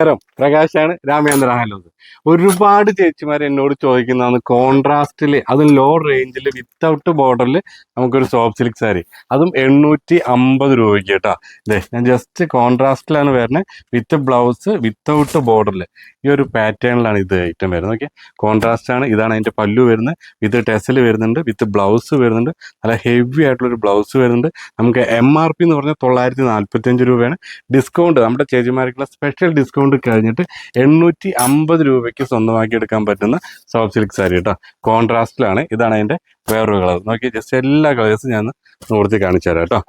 നമസ്കാരം. പ്രകാശാണ് രാമേന്ദ്ര ഹലോസ് ഒരുപാട് ചേച്ചിമാർ എന്നോട് ചോദിക്കുന്നതാണ് കോൺട്രാസ്റ്റിൽ അതും ലോ റേഞ്ചിൽ വിത്തൗട്ട് ബോർഡറിൽ നമുക്കൊരു സോഫ്റ്റ് സിൽക്ക് സാരി അതും എണ്ണൂറ്റി അമ്പത് രൂപയ്ക്ക് കേട്ടോ. അല്ലേ ഞാൻ ജസ്റ്റ് കോൺട്രാസ്റ്റിലാണ് വരുന്നത് വിത്ത് ബ്ലൗസ് വിത്തൗട്ട് ബോർഡറിൽ ഈ ഒരു പാറ്റേണിലാണ് ഇത് ഐറ്റം വരുന്നത്. ഓക്കെ കോൺട്രാസ്റ്റ് ആണ് ഇതാണ് അതിന്റെ പല്ലു വരുന്നത്. വിത്ത് ടെസൽ വരുന്നുണ്ട്. വിത്ത് ബ്ലൗസ് വരുന്നുണ്ട്. നല്ല ഹെവി ആയിട്ടുള്ളൊരു ബ്ലൗസ് വരുന്നുണ്ട്. നമുക്ക് എം ആർ പി എന്ന് പറഞ്ഞാൽ തൊള്ളായിരത്തി നാൽപ്പത്തഞ്ച് രൂപയാണ്. ഡിസ്കൗണ്ട് നമ്മുടെ ചേച്ചിമാർക്കുള്ള സ്പെഷ്യൽ ഡിസ്കൗണ്ട് കഴിഞ്ഞിട്ട് എണ്ണൂറ്റി അമ്പത് രൂപയ്ക്ക് സ്വന്തമാക്കി എടുക്കാൻ പറ്റുന്ന സോഫ്റ്റ് സിൽക്ക് സാരി കേട്ടോ കോൺട്രാസ്റ്റിലാണ് ഇതാണ് അതിന്റെ വേറൊരു കളർ നോക്കി ജസ്റ്റ് എല്ലാ കളേഴ്സും ഞാൻ നോർത്തി കാണിച്ചു തരാം കേട്ടോ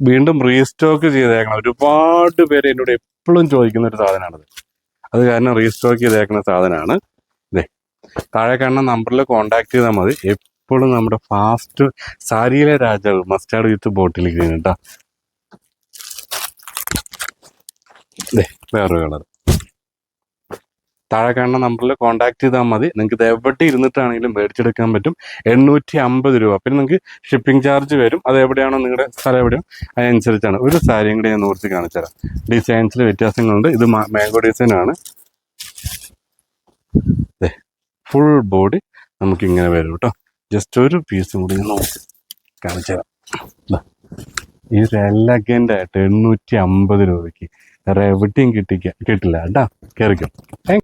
വീണ്ടും റീസ്റ്റോക്ക് ചെയ്തേക്കണം. ഒരുപാട് പേര് എന്നോട് എപ്പോഴും ചോദിക്കുന്ന ഒരു സാധനമാണത്. അത് കാരണം റീസ്റ്റോക്ക് ചെയ്തേക്കുന്ന സാധനമാണ് ഇതേ. താഴെ കാണുന്ന നമ്പറിൽ കോൺടാക്ട് ചെയ്താൽ മതി. എപ്പോഴും നമ്മുടെ ഫാസ്റ്റ് സാരിയിലെ രാജാവ് മസ്റ്റാർഡ് വിത്ത് ബോട്ടിൽ ഗ്രീൻ കേട്ടോ വേറൊരു കളർ താഴെ കാണുന്ന നമ്പറിൽ കോൺടാക്ട് ചെയ്താൽ മതി. നിങ്ങൾക്ക് ഇത് എവിടെ ഇരുന്നിട്ടാണെങ്കിലും മേടിച്ചെടുക്കാൻ പറ്റും. എണ്ണൂറ്റി അമ്പത് രൂപ. പിന്നെ നിങ്ങൾക്ക് ഷിപ്പിംഗ് ചാർജ് വരും. അത് എവിടെയാണോ നിങ്ങളുടെ സ്ഥലം എവിടെയോ അതിനനുസരിച്ചാണ്. ഒരു സാരിയും കൂടി ഞാൻ നൂർത്തി കാണിച്ചു തരാം. ഡിസൈൻസിൽ വ്യത്യാസങ്ങളുണ്ട്. ഇത് മാംഗോ ഡിസൈൻ ആണ്. ഫുൾ ബോഡി നമുക്ക് ഇങ്ങനെ വരും കേട്ടോ. ജസ്റ്റ് ഒരു പീസും കൂടി ഞാൻ നോക്കി കാണിച്ചു തരാം. ഈ ഒരു ആയിട്ട് എണ്ണൂറ്റി അമ്പത് രൂപയ്ക്ക്. വേറെ എവിടെയും കിട്ടിക്ക കിട്ടില്ല. കേട്ടോ? കയറിക്കോ